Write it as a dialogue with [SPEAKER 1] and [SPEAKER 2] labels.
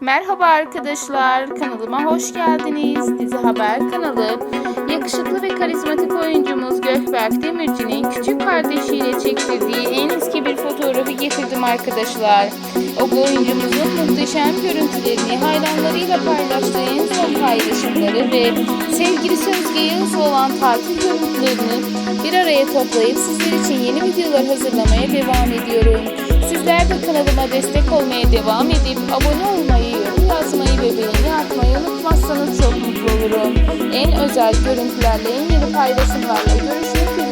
[SPEAKER 1] Merhaba arkadaşlar, kanalıma hoş geldiniz. Dizi Haber kanalı. Yakışıklı ve karizmatik oyuncumuz Gökberk Demirci'nin küçük kardeşiyle çektirdiği en eski bir fotoğrafı getirdim arkadaşlar. O oyuncumuzun muhteşem görüntülerini hayranlarıyla paylaştığı en son paylaşımları ve sevgilisi Özge Yağız'la olan tatil görüntülerini bir araya toplayıp sizler için yeni videolar hazırlamaya devam ediyorum. Sizler de kanalıma destek olmaya devam edip abone olmayı, olurum. En özel görüntülerle, en yeni paylaşımlarla görüşmek